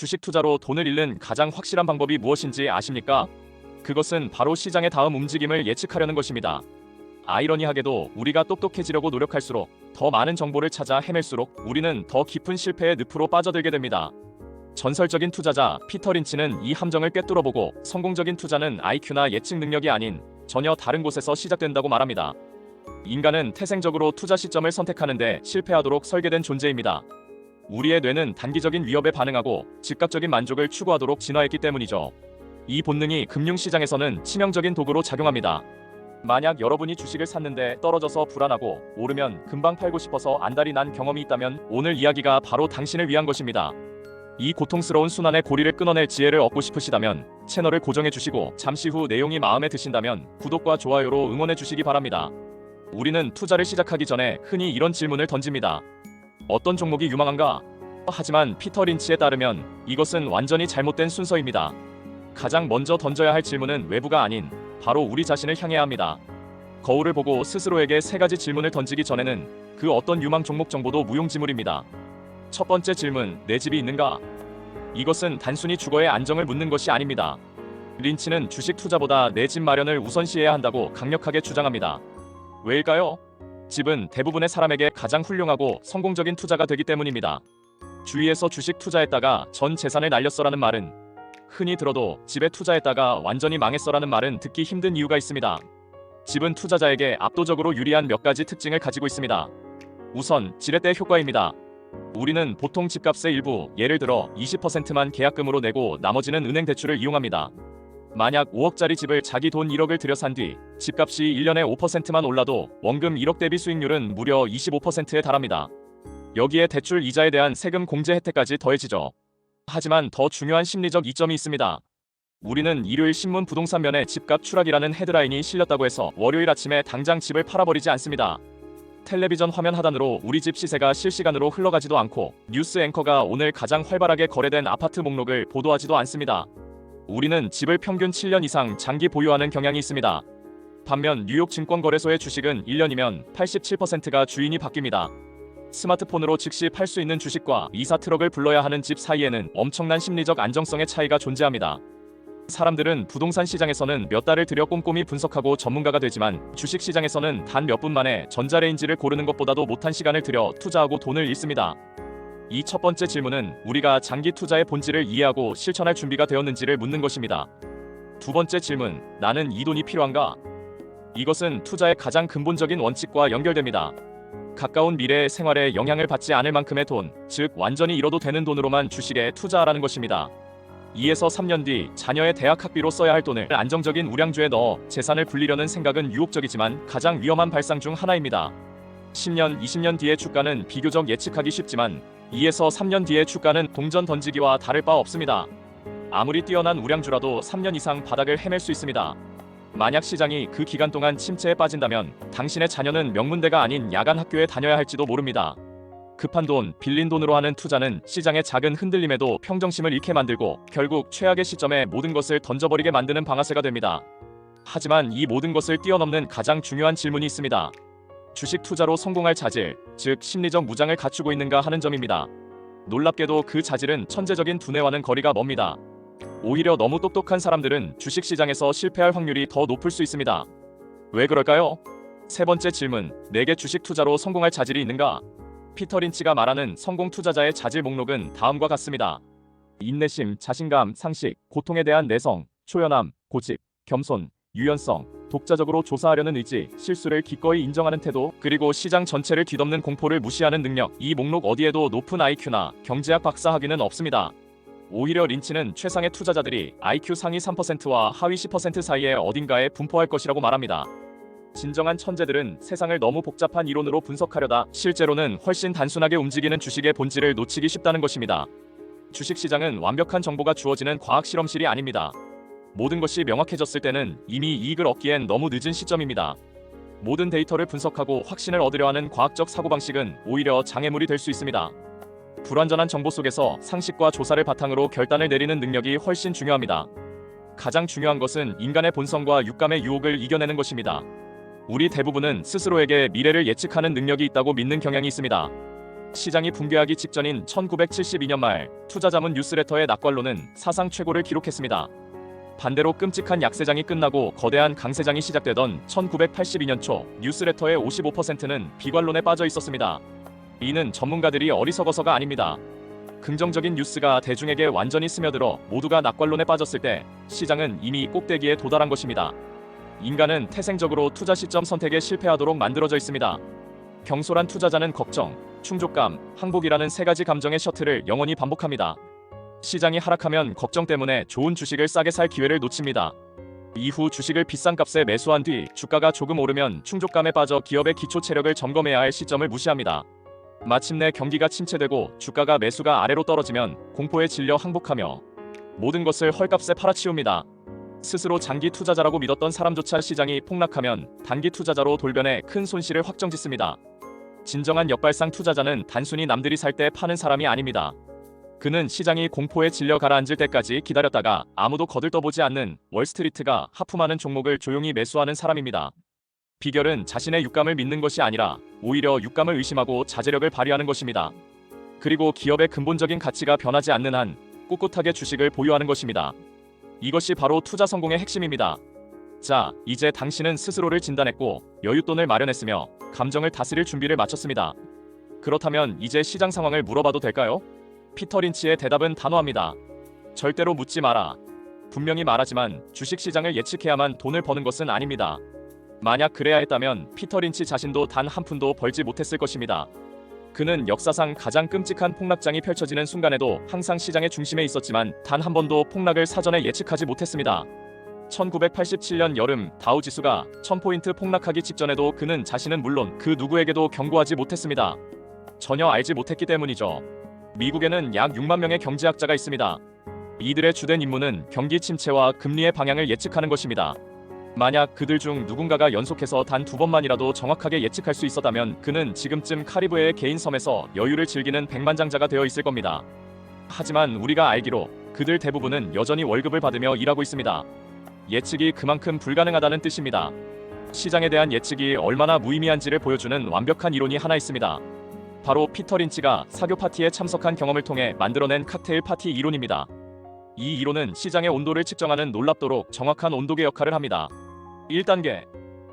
주식 투자로 돈을 잃는 가장 확실한 방법이 무엇인지 아십니까? 그것은 바로 시장의 다음 움직임을 예측하려는 것입니다. 아이러니하게도 우리가 똑똑해지려고 노력할수록 더 많은 정보를 찾아 헤맬수록 우리는 더 깊은 실패의 늪으로 빠져들게 됩니다. 전설적인 투자자 피터 린치는 이 함정을 꿰뚫어보고 성공적인 투자는 IQ나 예측 능력이 아닌 전혀 다른 곳에서 시작된다고 말합니다. 인간은 태생적으로 투자 시점을 선택하는데 실패하도록 설계된 존재입니다. 우리의 뇌는 단기적인 위협에 반응하고 즉각적인 만족을 추구하도록 진화했기 때문이죠. 이 본능이 금융시장에서는 치명적인 도구로 작용합니다. 만약 여러분이 주식을 샀는데 떨어져서 불안하고 오르면 금방 팔고 싶어서 안달이 난 경험이 있다면 오늘 이야기가 바로 당신을 위한 것입니다. 이 고통스러운 순환의 고리를 끊어낼 지혜를 얻고 싶으시다면 채널을 고정해 주시고 잠시 후 내용이 마음에 드신다면 구독과 좋아요로 응원해 주시기 바랍니다. 우리는 투자를 시작하기 전에 흔히 이런 질문을 던집니다. 어떤 종목이 유망한가? 하지만 피터 린치에 따르면 이것은 완전히 잘못된 순서입니다. 가장 먼저 던져야 할 질문은 외부가 아닌 바로 우리 자신을 향해야 합니다. 거울을 보고 스스로에게 세 가지 질문을 던지기 전에는 그 어떤 유망 종목 정보도 무용지물입니다. 첫 번째 질문, 내 집이 있는가? 이것은 단순히 주거의 안정을 묻는 것이 아닙니다. 린치는 주식 투자보다 내 집 마련을 우선시해야 한다고 강력하게 주장합니다. 왜일까요? 집은 대부분의 사람에게 가장 훌륭하고 성공적인 투자가 되기 때문입니다. 주위에서 주식 투자했다가 전 재산을 날렸어라는 말은 흔히 들어도 집에 투자했다가 완전히 망했어라는 말은 듣기 힘든 이유가 있습니다. 집은 투자자에게 압도적으로 유리한 몇 가지 특징을 가지고 있습니다. 우선 지렛대 효과입니다. 우리는 보통 집값의 일부, 예를 들어 20%만 계약금으로 내고 나머지는 은행 대출을 이용합니다. 만약 5억짜리 집을 자기 돈 1억을 들여 산 뒤 집값이 1년에 5%만 올라도 원금 1억 대비 수익률은 무려 25%에 달합니다. 여기에 대출 이자에 대한 세금 공제 혜택까지 더해지죠. 하지만 더 중요한 심리적 이점이 있습니다. 우리는 일요일 신문 부동산 면에 집값 추락이라는 헤드라인이 실렸다고 해서 월요일 아침에 당장 집을 팔아버리지 않습니다. 텔레비전 화면 하단으로 우리 집 시세가 실시간으로 흘러가지도 않고 뉴스 앵커가 오늘 가장 활발하게 거래된 아파트 목록을 보도하지도 않습니다. 우리는 집을 평균 7년 이상 장기 보유하는 경향이 있습니다. 반면 뉴욕 증권거래소의 주식은 1년이면 87%가 주인이 바뀝니다. 스마트폰으로 즉시 팔 수 있는 주식과 이사 트럭을 불러야 하는 집 사이에는 엄청난 심리적 안정성의 차이가 존재합니다. 사람들은 부동산 시장에서는 몇 달을 들여 꼼꼼히 분석하고 전문가가 되지만 주식 시장에서는 단 몇 분 만에 전자레인지를 고르는 것보다도 못한 시간을 들여 투자하고 돈을 잃습니다. 이 첫 번째 질문은 우리가 장기 투자의 본질을 이해하고 실천할 준비가 되었는지를 묻는 것입니다. 두 번째 질문, 나는 이 돈이 필요한가? 이것은 투자의 가장 근본적인 원칙과 연결됩니다. 가까운 미래의 생활에 영향을 받지 않을 만큼의 돈, 즉 완전히 잃어도 되는 돈으로만 주식에 투자하라는 것입니다. 2에서 3년 뒤 자녀의 대학 학비로 써야 할 돈을 안정적인 우량주에 넣어 재산을 불리려는 생각은 유혹적이지만 가장 위험한 발상 중 하나입니다. 10년, 20년 뒤의 주가는 비교적 예측하기 쉽지만 2에서 3년 뒤의 주가는 동전 던지기와 다를 바 없습니다. 아무리 뛰어난 우량주라도 3년 이상 바닥을 헤맬 수 있습니다. 만약 시장이 그 기간 동안 침체에 빠진다면 당신의 자녀는 명문대가 아닌 야간 학교에 다녀야 할지도 모릅니다. 급한 돈, 빌린 돈으로 하는 투자는 시장의 작은 흔들림에도 평정심을 잃게 만들고 결국 최악의 시점에 모든 것을 던져버리게 만드는 방아쇠가 됩니다. 하지만 이 모든 것을 뛰어넘는 가장 중요한 질문이 있습니다. 주식 투자로 성공할 자질, 즉 심리적 무장을 갖추고 있는가 하는 점입니다. 놀랍게도 그 자질은 천재적인 두뇌와는 거리가 멉니다. 오히려 너무 똑똑한 사람들은 주식 시장에서 실패할 확률이 더 높을 수 있습니다. 왜 그럴까요? 세 번째 질문, 내게 주식 투자로 성공할 자질이 있는가? 피터 린치가 말하는 성공 투자자의 자질 목록은 다음과 같습니다. 인내심, 자신감, 상식, 고통에 대한 내성, 초연함, 고집, 겸손, 유연성, 독자적으로 조사하려는 의지, 실수를 기꺼이 인정하는 태도, 그리고 시장 전체를 뒤덮는 공포를 무시하는 능력. 이 목록 어디에도 높은 IQ나 경제학 박사 학위는 없습니다. 오히려 린치는 최상의 투자자들이 IQ 상위 3%와 하위 10% 사이에 어딘가에 분포할 것이라고 말합니다. 진정한 천재들은 세상을 너무 복잡한 이론으로 분석하려다 실제로는 훨씬 단순하게 움직이는 주식의 본질을 놓치기 쉽다는 것입니다. 주식 시장은 완벽한 정보가 주어지는 과학 실험실이 아닙니다. 모든 것이 명확해졌을 때는 이미 이익을 얻기엔 너무 늦은 시점입니다. 모든 데이터를 분석하고 확신을 얻으려 하는 과학적 사고방식은 오히려 장애물이 될 수 있습니다. 불완전한 정보 속에서 상식과 조사를 바탕으로 결단을 내리는 능력이 훨씬 중요합니다. 가장 중요한 것은 인간의 본성과 육감의 유혹을 이겨내는 것입니다. 우리 대부분은 스스로에게 미래를 예측하는 능력이 있다고 믿는 경향이 있습니다. 시장이 붕괴하기 직전인 1972년 말 투자자문 뉴스레터의 낙관론은 사상 최고를 기록했습니다. 반대로 끔찍한 약세장이 끝나고 거대한 강세장이 시작되던 1982년 초 뉴스레터의 55%는 비관론에 빠져 있었습니다. 이는 전문가들이 어리석어서가 아닙니다. 긍정적인 뉴스가 대중에게 완전히 스며들어 모두가 낙관론에 빠졌을 때 시장은 이미 꼭대기에 도달한 것입니다. 인간은 태생적으로 투자 시점 선택에 실패하도록 만들어져 있습니다. 경솔한 투자자는 걱정, 충족감, 항복이라는 세 가지 감정의 셔틀을 영원히 반복합니다. 시장이 하락하면 걱정 때문에 좋은 주식을 싸게 살 기회를 놓칩니다. 이후 주식을 비싼 값에 매수한 뒤 주가가 조금 오르면 충족감에 빠져 기업의 기초 체력을 점검해야 할 시점을 무시합니다. 마침내 경기가 침체되고 주가가 매수가 아래로 떨어지면 공포에 질려 항복하며 모든 것을 헐값에 팔아치웁니다. 스스로 장기 투자자라고 믿었던 사람조차 시장이 폭락하면 단기 투자자로 돌변해 큰 손실을 확정짓습니다. 진정한 역발상 투자자는 단순히 남들이 살 때 파는 사람이 아닙니다. 그는 시장이 공포에 질려 가라앉을 때까지 기다렸다가 아무도 거들떠보지 않는 월스트리트가 하품하는 종목을 조용히 매수하는 사람입니다. 비결은 자신의 육감을 믿는 것이 아니라 오히려 육감을 의심하고 자제력을 발휘하는 것입니다. 그리고 기업의 근본적인 가치가 변하지 않는 한 꿋꿋하게 주식을 보유하는 것입니다. 이것이 바로 투자 성공의 핵심입니다. 자, 이제 당신은 스스로를 진단했고 여윳돈을 마련했으며 감정을 다스릴 준비를 마쳤습니다. 그렇다면 이제 시장 상황을 물어봐도 될까요? 피터 린치의 대답은 단호합니다. 절대로 묻지 마라. 분명히 말하지만 주식 시장을 예측해야만 돈을 버는 것은 아닙니다. 만약 그래야 했다면 피터 린치 자신도 단 한 푼도 벌지 못했을 것입니다. 그는 역사상 가장 끔찍한 폭락장이 펼쳐지는 순간에도 항상 시장의 중심에 있었지만 단 한 번도 폭락을 사전에 예측하지 못했습니다. 1987년 여름 다우 지수가 1000포인트 폭락하기 직전에도 그는 자신은 물론 그 누구에게도 경고하지 못했습니다. 전혀 알지 못했기 때문이죠. 미국에는 약 6만 명의 경제학자가 있습니다. 이들의 주된 임무는 경기 침체와 금리의 방향을 예측하는 것입니다. 만약 그들 중 누군가가 연속해서 단 두 번만이라도 정확하게 예측할 수 있었다면 그는 지금쯤 카리브해의 개인 섬에서 여유를 즐기는 백만장자가 되어 있을 겁니다. 하지만 우리가 알기로 그들 대부분은 여전히 월급을 받으며 일하고 있습니다. 예측이 그만큼 불가능하다는 뜻입니다. 시장에 대한 예측이 얼마나 무의미한지를 보여주는 완벽한 이론이 하나 있습니다. 바로 피터 린치가 사교 파티에 참석한 경험을 통해 만들어낸 칵테일 파티 이론입니다. 이 이론은 시장의 온도를 측정하는 놀랍도록 정확한 온도계 역할을 합니다. 1단계.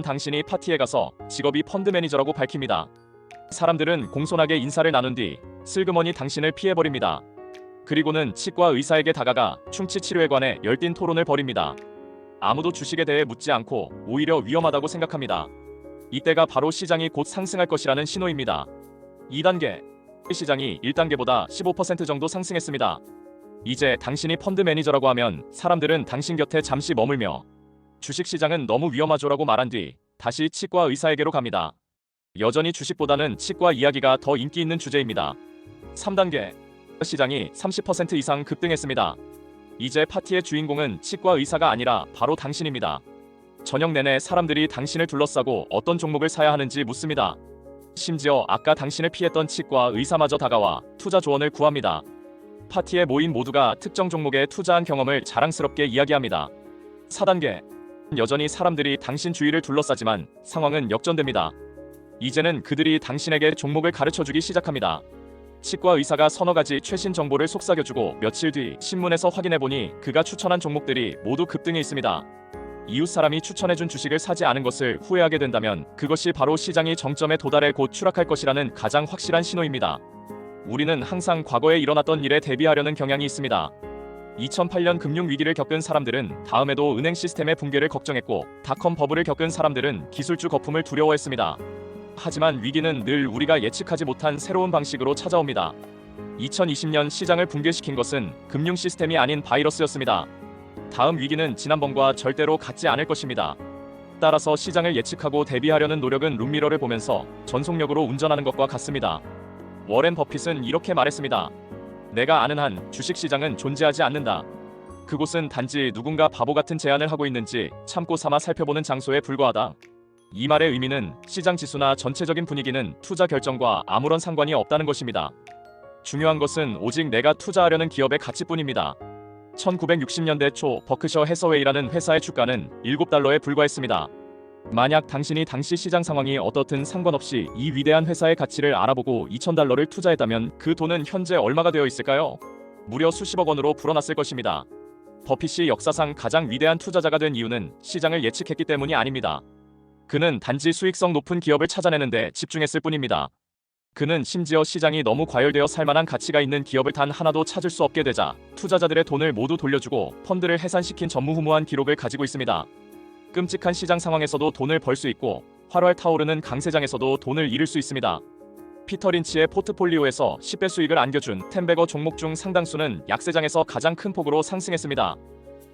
당신이 파티에 가서 직업이 펀드 매니저라고 밝힙니다. 사람들은 공손하게 인사를 나눈 뒤 슬그머니 당신을 피해버립니다. 그리고는 치과 의사에게 다가가 충치 치료에 관해 열띤 토론을 벌입니다. 아무도 주식에 대해 묻지 않고 오히려 위험하다고 생각합니다. 이때가 바로 시장이 곧 상승할 것이라는 신호입니다. 2단계. 시장이 1단계보다 15% 정도 상승했습니다. 이제 당신이 펀드 매니저라고 하면 사람들은 당신 곁에 잠시 머물며 주식 시장은 너무 위험하죠라고 말한 뒤 다시 치과 의사에게로 갑니다. 여전히 주식보다는 치과 이야기가 더 인기 있는 주제입니다. 3단계. 시장이 30% 이상 급등했습니다. 이제 파티의 주인공은 치과 의사가 아니라 바로 당신입니다. 저녁 내내 사람들이 당신을 둘러싸고 어떤 종목을 사야 하는지 묻습니다. 심지어 아까 당신을 피했던 치과 의사마저 다가와 투자 조언을 구합니다. 파티에 모인 모두가 특정 종목에 투자한 경험을 자랑스럽게 이야기합니다. 4단계. 여전히 사람들이 당신 주위를 둘러싸지만 상황은 역전됩니다. 이제는 그들이 당신에게 종목을 가르쳐 주기 시작합니다. 치과 의사가 서너 가지 최신 정보를 속삭여주고 며칠 뒤 신문에서 확인해 보니 그가 추천한 종목들이 모두 급등해 있습니다. 이웃 사람이 추천해준 주식을 사지 않은 것을 후회하게 된다면 그것이 바로 시장이 정점에 도달해 곧 추락할 것이라는 가장 확실한 신호입니다. 우리는 항상 과거에 일어났던 일에 대비하려는 경향이 있습니다. 2008년 금융 위기를 겪은 사람들은 다음에도 은행 시스템의 붕괴를 걱정했고 닷컴 버블을 겪은 사람들은 기술주 거품을 두려워했습니다. 하지만 위기는 늘 우리가 예측하지 못한 새로운 방식으로 찾아옵니다. 2020년 시장을 붕괴시킨 것은 금융 시스템이 아닌 바이러스였습니다. 다음 위기는 지난번과 절대로 같지 않을 것입니다. 따라서 시장을 예측하고 대비하려는 노력은 룸미러를 보면서 전속력으로 운전하는 것과 같습니다. 워렌 버핏은 이렇게 말했습니다. 내가 아는 한 주식 시장은 존재하지 않는다. 그곳은 단지 누군가 바보 같은 제안을 하고 있는지 참고 삼아 살펴보는 장소에 불과하다. 이 말의 의미는 시장 지수나 전체적인 분위기는 투자 결정과 아무런 상관이 없다는 것입니다. 중요한 것은 오직 내가 투자하려는 기업의 가치뿐입니다. 1960년대 초 버크셔 해서웨이라는 회사의 주가는 7달러에 불과했습니다. 만약 당신이 당시 시장 상황이 어떻든 상관없이 이 위대한 회사의 가치를 알아보고 2,000달러를 투자했다면 그 돈은 현재 얼마가 되어 있을까요? 무려 수십억 원으로 불어났을 것입니다. 버핏이 역사상 가장 위대한 투자자가 된 이유는 시장을 예측했기 때문이 아닙니다. 그는 단지 수익성 높은 기업을 찾아내는데 집중했을 뿐입니다. 그는 심지어 시장이 너무 과열되어 살만한 가치가 있는 기업을 단 하나도 찾을 수 없게 되자 투자자들의 돈을 모두 돌려주고 펀드를 해산시킨 전무후무한 기록을 가지고 있습니다. 끔찍한 시장 상황에서도 돈을 벌 수 있고 활활 타오르는 강세장에서도 돈을 잃을 수 있습니다. 피터 린치의 포트폴리오에서 10배 수익을 안겨준 템베거 종목 중 상당수는 약세장에서 가장 큰 폭으로 상승했습니다.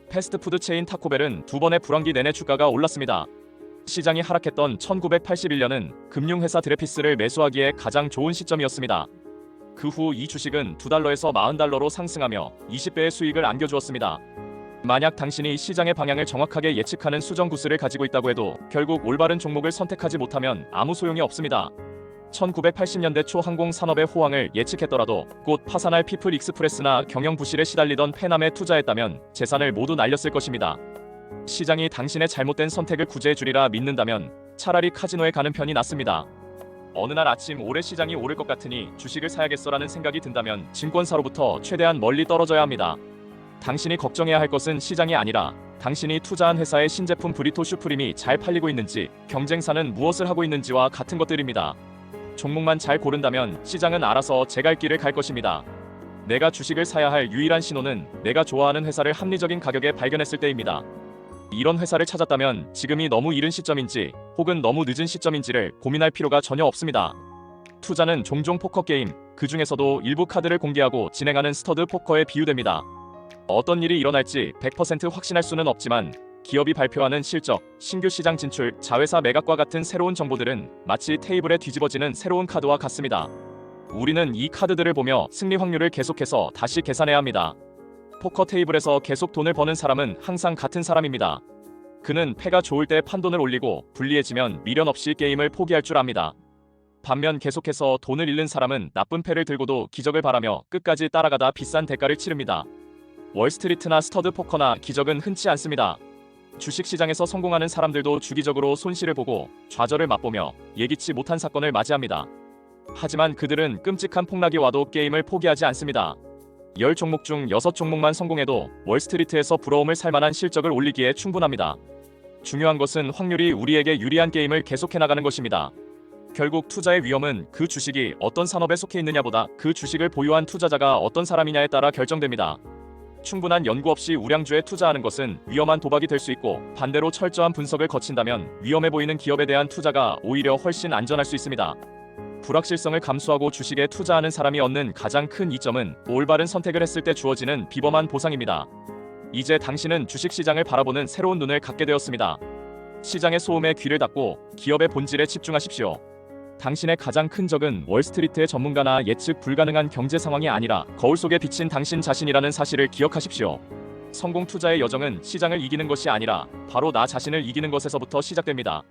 패스트푸드 체인 타코벨은 두 번의 불황기 내내 주가가 올랐습니다. 시장이 하락했던 1981년은 금융회사 드레피스를 매수하기에 가장 좋은 시점이었습니다. 그 후 이 주식은 2달러에서 40달러로 상승하며 20배의 수익을 안겨주었습니다. 만약 당신이 시장의 방향을 정확하게 예측하는 수정 구슬을 가지고 있다고 해도 결국 올바른 종목을 선택하지 못하면 아무 소용이 없습니다. 1980년대 초 항공 산업의 호황을 예측했더라도 곧 파산할 피플 익스프레스나 경영 부실에 시달리던 페남에 투자했다면 재산을 모두 날렸을 것입니다. 시장이 당신의 잘못된 선택을 구제해 주리라 믿는다면 차라리 카지노에 가는 편이 낫습니다. 어느 날 아침 올해 시장이 오를 것 같으니 주식을 사야겠어라는 생각이 든다면 증권사로부터 최대한 멀리 떨어져야 합니다. 당신이 걱정해야 할 것은 시장이 아니라 당신이 투자한 회사의 신제품 브리토 슈프림이 잘 팔리고 있는지 경쟁사는 무엇을 하고 있는지와 같은 것들입니다. 종목만 잘 고른다면 시장은 알아서 제 갈 길을 갈 것입니다. 내가 주식을 사야 할 유일한 신호는 내가 좋아하는 회사를 합리적인 가격에 발견했을 때입니다. 이런 회사를 찾았다면 지금이 너무 이른 시점인지 혹은 너무 늦은 시점인지를 고민할 필요가 전혀 없습니다. 투자는 종종 포커 게임, 그 중에서도 일부 카드를 공개하고 진행하는 스터드 포커에 비유됩니다. 어떤 일이 일어날지 100% 확신할 수는 없지만 기업이 발표하는 실적, 신규 시장 진출, 자회사 매각과 같은 새로운 정보들은 마치 테이블에 뒤집어지는 새로운 카드와 같습니다. 우리는 이 카드들을 보며 승리 확률을 계속해서 다시 계산해야 합니다. 포커 테이블에서 계속 돈을 버는 사람은 항상 같은 사람입니다. 그는 패가 좋을 때 판돈을 올리고 불리해지면 미련 없이 게임을 포기할 줄 압니다. 반면 계속해서 돈을 잃는 사람은 나쁜 패를 들고도 기적을 바라며 끝까지 따라가다 비싼 대가를 치릅니다. 월스트리트나 스터드 포커나 기적은 흔치 않습니다. 주식 시장에서 성공하는 사람들도 주기적으로 손실을 보고 좌절을 맛보며 예기치 못한 사건을 맞이합니다. 하지만 그들은 끔찍한 폭락이 와도 게임을 포기하지 않습니다. 10종목 중 6종목만 성공해도 월스트리트에서 부러움을 살 만한 실적을 올리기에 충분합니다. 중요한 것은 확률이 우리에게 유리한 게임을 계속해 나가는 것입니다. 결국 투자의 위험은 그 주식이 어떤 산업에 속해 있느냐보다 그 주식을 보유한 투자자가 어떤 사람이냐에 따라 결정됩니다. 충분한 연구 없이 우량주에 투자하는 것은 위험한 도박이 될 수 있고 반대로 철저한 분석을 거친다면 위험해 보이는 기업에 대한 투자가 오히려 훨씬 안전할 수 있습니다. 불확실성을 감수하고 주식에 투자하는 사람이 얻는 가장 큰 이점은 올바른 선택을 했을 때 주어지는 비범한 보상입니다. 이제 당신은 주식 시장을 바라보는 새로운 눈을 갖게 되었습니다. 시장의 소음에 귀를 닫고 기업의 본질에 집중하십시오. 당신의 가장 큰 적은 월스트리트의 전문가나 예측 불가능한 경제 상황이 아니라 거울 속에 비친 당신 자신이라는 사실을 기억하십시오. 성공 투자의 여정은 시장을 이기는 것이 아니라 바로 나 자신을 이기는 것에서부터 시작됩니다.